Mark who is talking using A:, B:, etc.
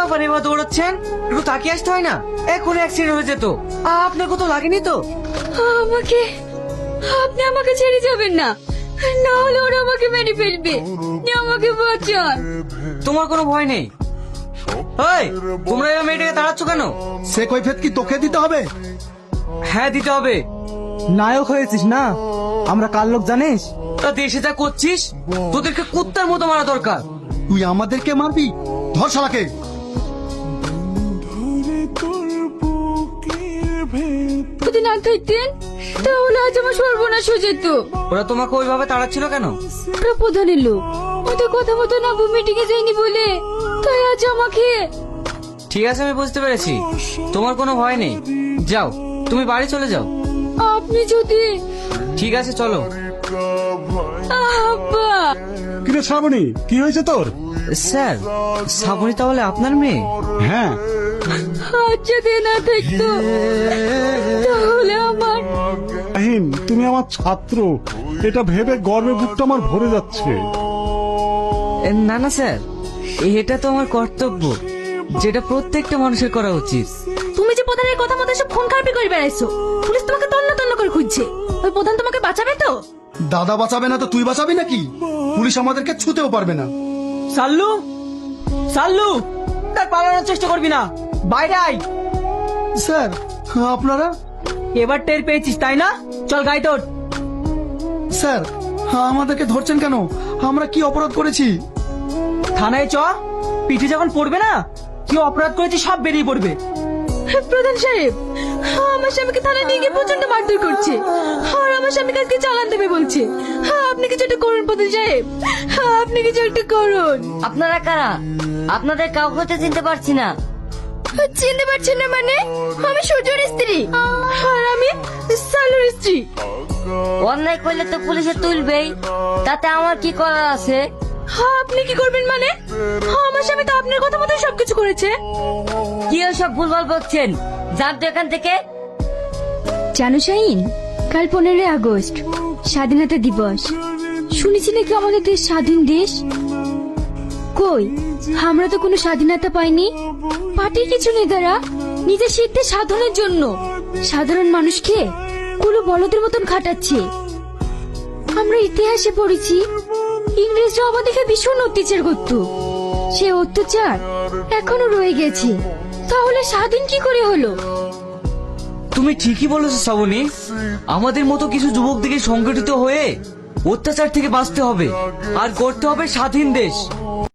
A: ব্যাপার এবার দৌড়াচ্ছেন একটু তাকিয়ে আসতে হয় না? এখন অ্যাক্সিডেন্ট হয়ে যেত। আপনার কোথাও লাগেনি তো?
B: আমাকে? আপনি আমাকে ছেড়ে যাবেন না। না হলে ওরা আমাকে মেরে ফেলবে। আমাকে বাঁচান।
A: তোমার কোনো ভয় নেই? ওই তোমরা এবার মেয়েটাকে তাড়াচ্ছ কেন?
C: সে কৈফেত কি তোকে দিতে হবে?
A: হ্যাঁ দিতে হবে।
C: নায়ক হয়েছিস না? আমরা কার লোক জানিস?
A: তা দেশে যা করছিস তোদেরকে কুত্তার মতো মারা দরকার।
C: তুই আমাদেরকে মারবি? ধর শালাকে!
B: না থাকতেন তাহলে আজ আমার সর্বনাশ হয়ে যেত।
A: ওরা তোমাকে ওইভাবে তাড়াচ্ছিল কেন?
B: ওরা প্রধানের লোক। ওদের কথা মতো না মিটিং এ যায়নি বলে তাই আজ আমাকে
A: ঠিক আছে আমি বুঝতে পেরেছি। তোমার কোনো ভয় নেই। যাও তুমি বাড়ি চলে যাও।
B: আপনি যদি
A: ঠিক আছে চলো।
B: আব্বা!
D: কিরে শ্রাবণী কি হয়েছে তোর?
A: স্যার শ্রাবণী তাহলে আপনার মেয়ে?
D: হ্যাঁ।
B: আজ যদি না থাকতো
D: তুমি আমার ছাত্র। এটা ভেবে গর্বে বুকটা আমার ভরে যাচ্ছে।
A: না না স্যার। এটা তো আমার কর্তব্য যেটা প্রত্যেকটা মানুষের করা উচিত।
B: তুমি যে প্রধানের কথা মতো সব খুন খারাপি করে বেড়াইছো পুলিশ তোমাকে তন্ন তন্ন করে খুঁজছে। ওই প্রধান তোমাকে বাঁচাবে তো?
C: দাদা বাঁচাবে না তো তুই বাঁচাবি নাকি? পুলিশ আমাদেরকে ছুতেও পারবে না।
E: সাল্লু! সাল্লু! তার পালানোর চেষ্টা করবি না। বাইরে আয়।
C: স্যার আপনারা?
E: এবার টের পেয়েছিস তাই না? চল গাড়িতে ওঠ
C: স্যার আমাদেরকে ধরছেন কেন? আমরা কি অপরাধ করেছি?
E: থানায় চ। পিঠে যখন পড়বে না কি অপরাধ করেছি সব বেরিয়ে পড়বে।
B: প্রধান সাহেব আমার স্বামীকে থানায় নিয়ে গিয়ে প্রচণ্ড মারধর করছে। আর আমার স্বামীকে আজকে চালান দেবে বলছে। আপনি কিছু একটা করুন প্রধান সাহেব। আপনি কিছু একটা করুন।
F: আপনারা কারা? আপনাদের কাউকে চিনতে পারছি না।
B: চিনতে পারছেন না মানে? আমি সূর্যর স্ত্রী। আর আমি সালুর স্ত্রী।
F: অন্যায় করলে তো পুলিশে তুলবেই। তাতে আমার কি করার আছে?
B: হ্যাঁ আপনি কি করবেন মানে? আমার স্বামী তো আপনার কথা মতো সবকিছু করেছে।
F: কি সব ভুলভাল বলছেন যান তো এখান থেকে।
B: জানো শাহিন কাল পনেরোই আগস্ট স্বাধীনতা দিবস। শুনেছি নাকি আমাদের দেশ স্বাধীন দেশ? কই? আমরা তো কোনো স্বাধীনতা পাইনি। পার্টির কিছু নেতারা নিজের সিদ্ধে সাধনের জন্য। সাধারণ মানুষকে কুলো বলদের মতন খাটাচ্ছে। আমরা ইতিহাসে পড়েছি, ইংরেজরা আমাদেরকে ভীষণ অত্যাচার করত। সে অত্যাচার এখনও রয়ে গেছে। তাহলে স্বাধীন কি করে হলো?
A: তুমি ঠিকই বলেছ, শ্রাবণী। আমাদের মতো কিছু যুবক দিকে সংগঠিত হয়ে অত্যাচার থেকে বাঁচতে হবে। আর করতে হবে স্বাধীন দেশ।